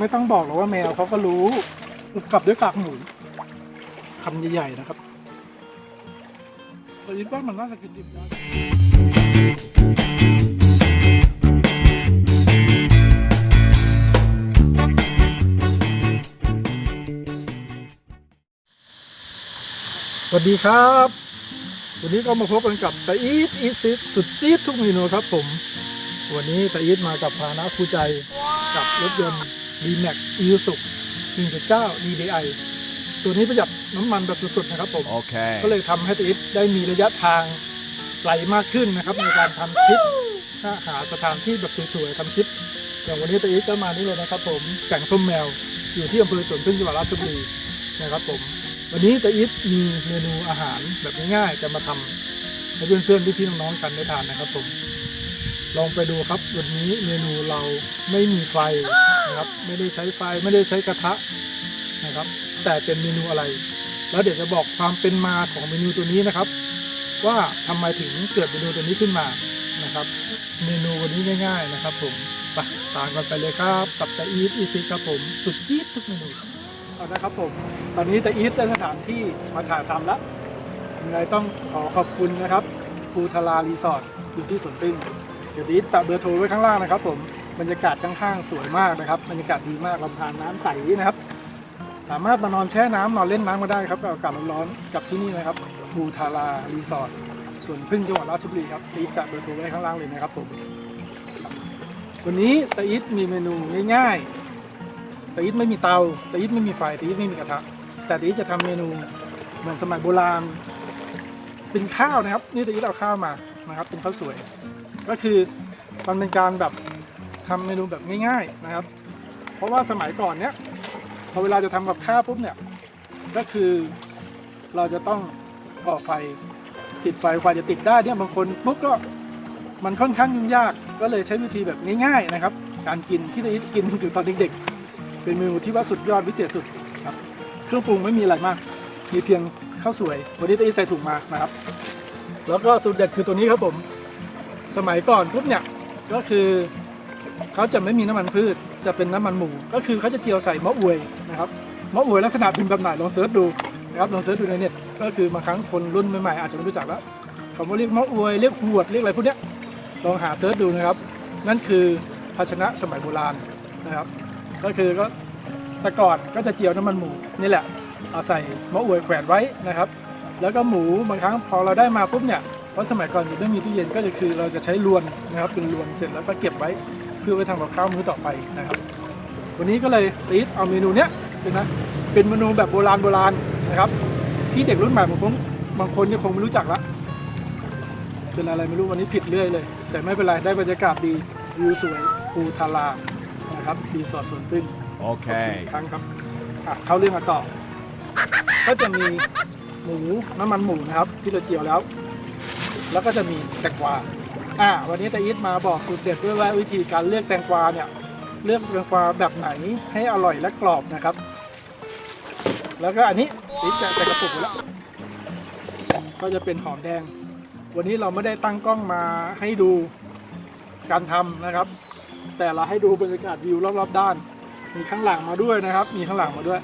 ไม่ต้องบอกหรอกว่าแมวเขาก็รู้กลับด้วยกากหมูคำใหญ่ๆนะครับเราคิดว่ามันน่าจะกินดิบได้ สวัสดีครับ วันนี้ก็มาพบกันกับตาอีทอีซิสุดจี๊ดทุกเมนูครับผม วันนี้ตาอีทมากับพาหนะคู่ใจกับรถยนต์ D-Max i s u 1.9 DDI ตัวนี้ประหยัดน้ำมันแบบสุดๆนะครับผม Okay. ก็เลยทำให้ตาอีทได้มีระยะทางไกลมากขึ้นนะครับ ในการทำคลิปถ้าหาสถานที่แบบสวยๆทำคลิป อย่างวันนี้ตาอีทก็มานี่เลยนะครับผมแก่งส้มแมวอยู่ที่อำเภอสวนพึ่งจังหวัดราชบุรีนะครับผม วันนี้ตาอีทมีเมนูอาหารแบบง่ายๆจะมาทำให้เพื่อนๆพี่ๆน้องๆกันได้ทานนะครับผมลองไปดูครับวันนี้เมนูเราไม่มีไฟนะครับ ไม่ได้ใช้ไฟไม่ได้ใช้กระทะนะครับ แต่เป็นเมนูอะไร แล้วเดี๋ยวจะบอกความเป็นมาของเมนูตัวนี้นะครับ ว่าทำไมถึงเกิดเมนูตัวนี้ขึ้นมานะครับ เมนูวันนี้ง่าย ๆ นะครับ ผมไปตามกันไปเลยครับกับตาอีทอีซิครับผม สุดจี๊ดทุกเมนูเอ นะครับผม ตอนนี้ตาอีทได้สถานที่มาถ่ายทำแล้วยังไงต้องขอขอบคุณนะครับภูทารารีสอร์ทอยู่ที่สวนตึ้งเดี๋ยวนี้แปะเบอร์โทรไว้ข้างล่างนะครับผม บรรยากาศข้างๆสวยมากนะครับ บรรยากาศดีมากลำธารน้ำใสนะครับ สามารถมานอนแช่น้ำนอนเล่นน้ำก็ได้ครับกับอากาศร้อนๆกับที่นี่นะครับภูทารารีสอร์ทส่วนพึ่งจังหวัดราชบุรีครับตีแปะเบอร์โทรไว้ข้างล่างเลยนะครับผม วันนี้ตาอิทมีเมนูง่ายๆ ตาอิทไม่มีเตาตาอิทไม่มีไฟตาอิทไม่มีกระทะ แต่ตาอิทจะทำเมนูเหมือนสมัยโบราณ เป็นข้าวนะครับ นี่ตาอิทเอาข้าวมานะครับ เป็นข้าวสวย ก็คือมันเป็นการแบบทำเมนูแบบง่าย ๆนะครับ เพราะว่าสมัยก่อนเนี้ยพอเวลาจะทำกับข้าวปุ๊บเนี่ยก็คือเราจะต้องก่อไฟติดไฟกว่าจะติดได้เนี่ยบางคนปุ๊บก็มันค่อนข้างยุ่งยากก็เลยใช้วิธีแบบง่ายๆนะครับ การกินที่ได้กินอยู่ตอนเด็กๆ เป็นเมนูที่ว่าสุดยอดพิเศษสุดครับเครื่องปรุงไม่มีอะไรมาก มีเพียงข้าวสวย วันนี้ตาอีใส่ถุงมานะครับ แล้วก็สูตรเด็ดคือตัวนี้ครับผม สมัยก่อนปุ๊บเนี่ยก็คือเขาจะไม่มีน้ำมันพืชจะเป็นน้ำมันหมู ก็คือเขาจะเจียวใส่มะอวยนะครับมะอวยลักษณะเป็นแบบไหนลองเสิร์ชดูนะครับลองเสิร์ชดูในเน็ตก็คือบางครั้งคนรุ่นใหม่ๆอาจจะไม่รู้จักแล้วเขาเรียกมะอวยเรียกหวดเรียกอะไรพวกเนี้ยลองหาเสิร์ชดูนะครับ นั่นคือภาชนะสมัยโบราณนะครับ ก็คือก็ต่ก่อนก็จะเจียวน้ำมันหมูนี่แหละเอาใส่มะอวยแขวนไว้นะครับ แล้วก็หมูบางครั้งพอเราได้มาปุ๊บเนี่ยเพราะสมัยก่อนอยู่ไม่มีตู้เย็นก็จะคือเราจะใช้ลวนนะครับเป็นลวนเสร็จแล้วก็เก็บไว้เพื่อไว้ทำกับข้าวมื้อต่อไปนะครับ วันนี้ก็เลยตีดเอาเมนูเนี้ยเป็นนะเป็นเมนูแบบโบราณโบราณนะครับ ที่เด็กรุ่นใหม่บางคนบางคนยังคงไม่รู้จักละเป็นอะไรไม่รู้วันนี้ผิดเรื่อยเลย แต่ไม่เป็นไรได้บรรยากาศดีวิวสวยภูทารานะ ครับรีสอร์ทสวนพึ่ง Okay. ครั้งครับอะเข้าเรื่องกันต่อ ก็จะมีหมูน้ำมันหมูนะครับ ที่เราเจียวแล้ว แล้วก็จะมีแตงกวาอ่าวันนี้ตาอีทมาบอกสูตรเด็ดด้วยว่าวิธีการเลือกแตงกวาเนี่ยเลือกแตงกวาแบบไหนให้อร่อยและกรอบนะครับ แล้วก็อันนี้ตาอีทจะใส่กระปุกไว้แล้ว ก็จะเป็นหอมแดง วันนี้เราไม่ได้ตั้งกล้องมาให้ดูการทำนะครับ แต่เราให้ดูบรรยากาศวิวรอบๆด้าน มีข้างหลังมาด้วยนะครับ มีข้างหลังมาด้วย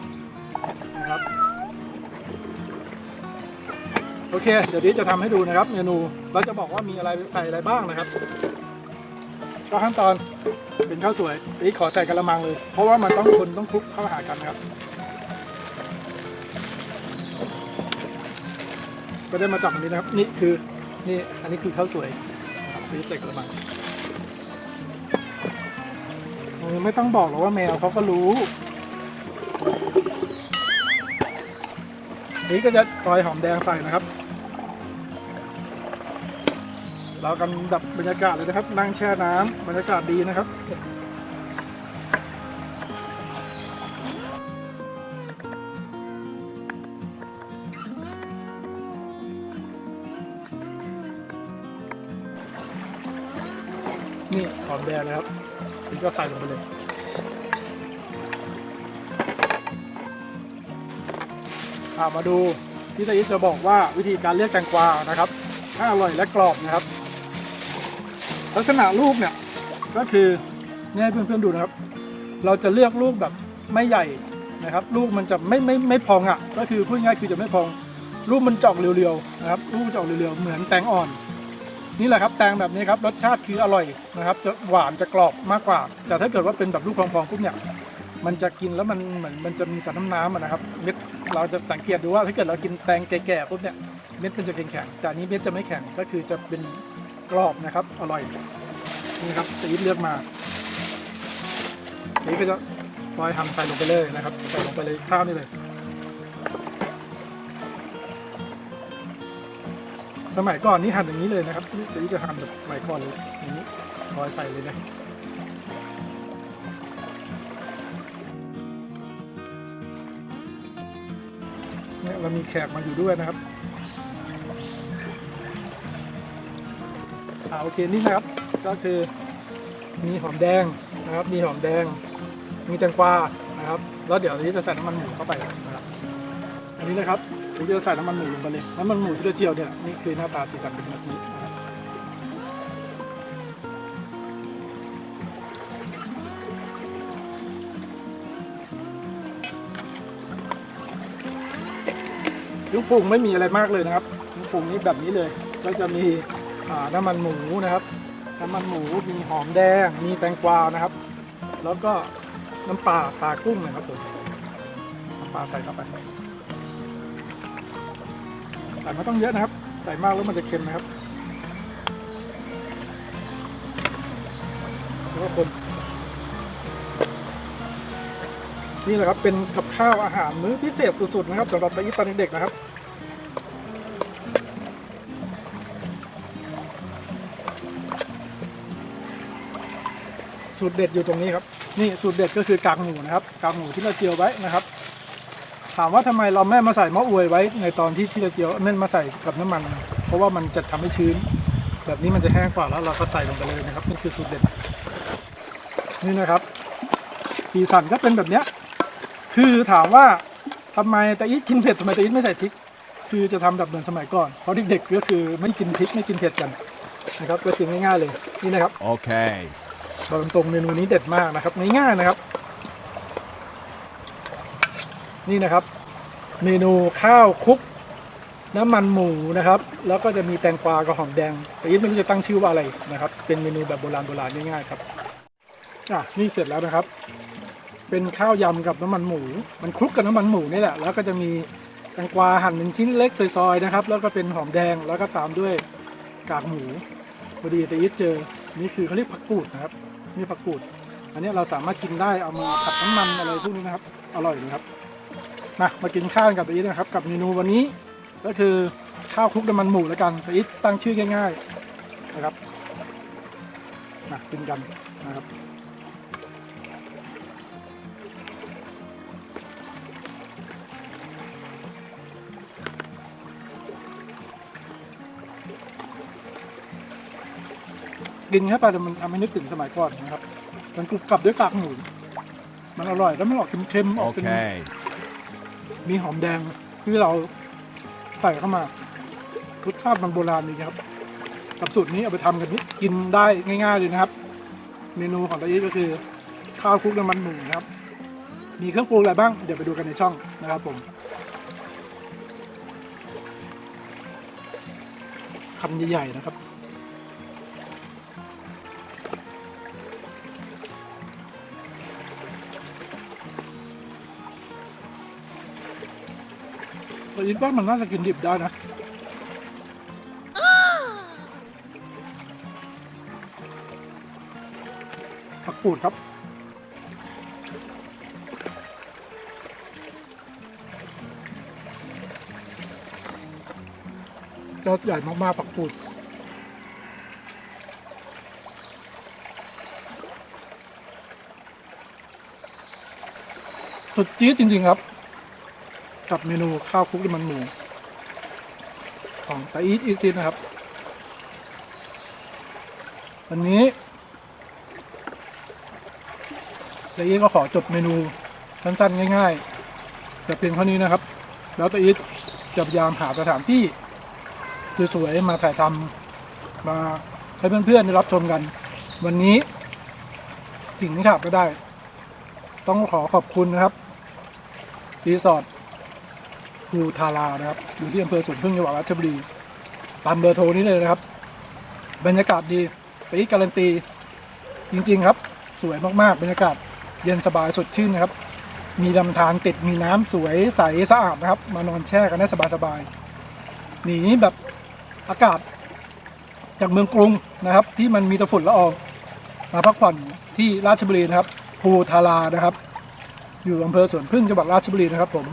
นะครับโอเค เดี๋ยวนี้จะทำให้ดูนะครับ เมนูเราจะบอกว่ามีอะไรใส่อะไรบ้างนะครับก็ขั้นตอนเป็นข้าวสวยนี่ขอใส่กระมังเลย เพราะว่ามันต้องคนต้องคลุกเข้าหากันนะครับ ก็ได้มาจับอันนี้นะครับ นี่คือนี่อันนี้คือข้าวสวยนี่ใส่กระมัง ไม่ต้องบอกหรอกว่าแมวเขาก็รู้ นี่ก็จะซอยหอมแดงใส่นะครับ เรากันดับบรรยากาศเลยนะครับ นั่งแช่น้ำบรรยากาศดีนะครับนี่หอมแดงเลยครับ นี่ก็ใส่ลงไปเลยอ่ามาดูที่ตาอิจะบอกว่าวิธีการเลือกแตงกวานะครับให้อร่อยและกรอบนะครับ ลักษณะลูกเนี่ยก็คือนี่ให้เพื่อนๆดูนะครับ เราจะเลือกลูกแบบไม่ใหญ่นะครับ ลูกมันจะไม่ไม่ไม่พองอะ ก็คือพูดง่ายคือจะไม่พอง ลูกมันจออกเรียวๆนะครับ ลูกจะออกเรียวๆเหมือนแตงอ่อน นี่แหละครับแตงแบบนี้ครับรสชาติคืออร่อยนะครับจะหวานจะกรอบมากกว่า แต่ถ้าเกิดว่าเป็นแบบลูกพองๆปุ๊บเนี่ยมันจะกินแล้วมันเหมือนมันจะมีแต่น้ำน้ำอะนะครับเม็ดเราจะสังเกตดูว่าถ้าเกิดเรากินแตงแก่ๆปุ๊บเนี่ยเม็ดมันจะแข็งๆแต่อันนี้เม็ดจะไม่แข็งก็คือจะเป็นกรอบนะครับอร่อยนี่ครับตีดเลือกมาตีดก็จะซอยหั่นใส่ลงไปเลยนะครับใส่ลงไปเลยข้าวนี่เลย สมัยก่อนนี่หั่นอย่างนี้เลยนะครับนี่ตีดจะหั่นแบบสมัยก่อนเลยอย่างนี้ซอยใส่เลยนะเนี่ยเรามีแขกมาอยู่ด้วยนะครับอ่าโอเคนี่นะครับ ก็คือมีหอมแดงนะครับ มีหอมแดง มีแตงกวานะครับ แล้วเดี๋ยวนี้จะใส่น้ำมันหมูเข้าไปนะครับ อันนี้นะครับ ผมจะใส่น้ำมันหมูลงไปเลย น้ำมันหมูที่เราเจียวเนี่ยนี่คือหน้าตาสีสันเป็นแบบนี้นะครับลูกปรุงไม่มีอะไรมากเลยนะครับลูกปรุงนี้แบบนี้เลย ก็จะมีน้ำมันหมูนะครับ น้ำมันหมูมีหอมแดง มีแตงกวานะครับ แล้วก็น้ำปลาปลากุ้งนะครับผมน้ำปลาใส่เข้าไป ใส่ไม่ต้องเยอะนะครับ ใส่มากแล้วมันจะเค็มนะครับแล้วก็คนนี่แหละครับเป็นกับข้าวอาหารมื้อพิเศษสุดๆนะครับสำหรับตาอีตอนเด็กๆนะครับสูตรเด็ดอยู่ตรงนี้ครับ นี่สูตรเด็ดก็คือกากหมูนะครับ กากหมูที่เราเจียวไว้นะครับ ถามว่าทำไมเราแม่มาใส่มะอวยไว้ ในตอนที่ที่เราเจียวแม่นมาใส่กับน้ำมัน เพราะว่ามันจะทำให้ชื้น แบบนี้มันจะแห้งกว่าแล้วเราก็ใส่ลงไปเลยนะครับนี่คือสูตรเด็ดนี่นะครับสีสันก็เป็นแบบเนี้ยคือถามว่าทำไมตาอีทกินเผ็ดทำไมตาอีทไม่ใส่พริก คือจะทำแบบเหมือนสมัยก่อนเพราะเด็กๆก็คือไม่กินพริกไม่กินเผ็ดกันนะครับก็คือง่ายๆเลยนี่นะครับ Okay. บอกตรงๆเมนูนี้เด็ดมากนะครับง่ายๆนะครับ นี่นะครับ เมนูข้าวคลุก น้ำมันหมูนะครับ แล้วก็จะมีแตงกวากับหอมแดง แต่ยิ่ไม่รู้จะตั้งชื่อว่าอะไรนะครับ เป็นเมนูแบบโบราณโบราณง่ายๆครับอะนี่เสร็จแล้วนะครับ เป็นข้าวยำกับน้ำมันหมู มันคลุกกับน้ำมันหมูนี่แหละแล้วก็จะมีแตงกวาหั่นเป็นชิ้นเล็กซอยๆนะครับ แล้วก็เป็นหอมแดงแล้วก็ตามด้วยกากหมูพอดีแต่ยิดเจอนี่คือเขาเรียกผักกูดนะครับนี่ผักกูด อันนี้เราสามารถกินได้เอามาผัดน้ำมันอะไรพวกนี้นะครับ อร่อยนะครับ มามากินข้าวกันกับอีทนะครับกับเมนูวันนี้ ก็คือข้าวคลุกน้ำมันหมูแล้วกันอีทตั้งชื่อง่าย ๆนะครับมากินกันนะครับกินเข้าไปแต่มันทำให้นึกถึงสมัยก่อนนะครับ มันกรุบกรับด้วยกากหมู มันอร่อยแล้วมันออกเค็มๆออกเป็น มีหอมแดงที่เราใส่เข้ามารสชาติมันโบราณดีครับกับสูตรนี้เอาไปทำกันนี่กินได้ง่ายๆเลยนะครับ เมนูของตาอีทก็คือข้าวคลุกน้ำมันหมูนะครับ มีเครื่องปรุงอะไรบ้างเดี๋ยวไปดูกันในช่องนะครับผมคำใหญ่ๆนะครับ แต่ยินว่ามันน่าจะกินดิบได้นะผักกูดครับยอดใหญ่มากๆผักกูดสุดจี๊ดจริง ๆ ครับ กับเมนูข้าวคลุกน้ำมันหมู ของตาอีทอีทินะครับ วันนี้ตาอีทก็ขอจบเมนูสั้นๆ ง่ายๆ แต่เพียงเท่านี้นะครับ แล้วตัวอีทจะพยายามหาสถานที่สวยๆมาถ่ายทำมาให้เพื่อนๆได้รับชมกัน วันนี้สิ่งที่ขาดไม่ได้ ต้องขอขอบคุณนะครับรีสอร์ท ภูทารานะครับอยู่ที่อำเภอสวนพึ่งจังหวัดราชบุรีตามเบอร์โทรนี้เลยนะครับ บรรยากาศดีไปอีกการันตีจริง ๆ ครับ สวยมากๆ บรรยากาศเย็นสบายสดชื่นนะครับ มีลำธารติดมีน้ำสวยใสสะอาดนะครับ มานอนแช่กันได้สบายๆหนีแบบอากาศจากเมืองกรุงนะครับ ที่มันมีแตะฝุ่นละอองมาพักผ่อนที่ราชบุรีนะครับภูทารานะครับ อยู่อำเภอสวนพึ่งจังหวัดราชบุรีนะครับผม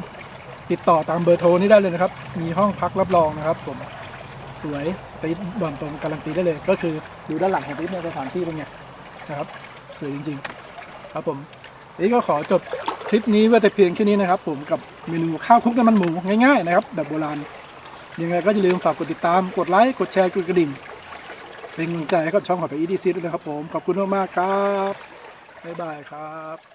ติดต่อตามเบอร์โทรนี้ได้เลยนะครับ มีห้องพักรับรองนะครับ ผมสวยไปบ่อนตรงการันตีได้เลย ก็คือดูด้านหลังของทิศเนี่ยสถานที่เป็นไงนะครับ สวยจริง ๆ ครับผมนี่ก็ขอจบคลิปนี้ไว้แต่เพียงแค่นี้นะครับ ผมกับเมนูข้าวคลุกน้ำมันหมูง่ายๆนะครับแบบโบราณยังไงก็อย่าลืมฝากกดติดตามกดไลค์กดแชร์กดกระดิ่งเป็นกำลังใจให้กับช่องของไปอีดีซีด้วยนะครับผมขอบคุณมากๆครับบ๊ายบายครับ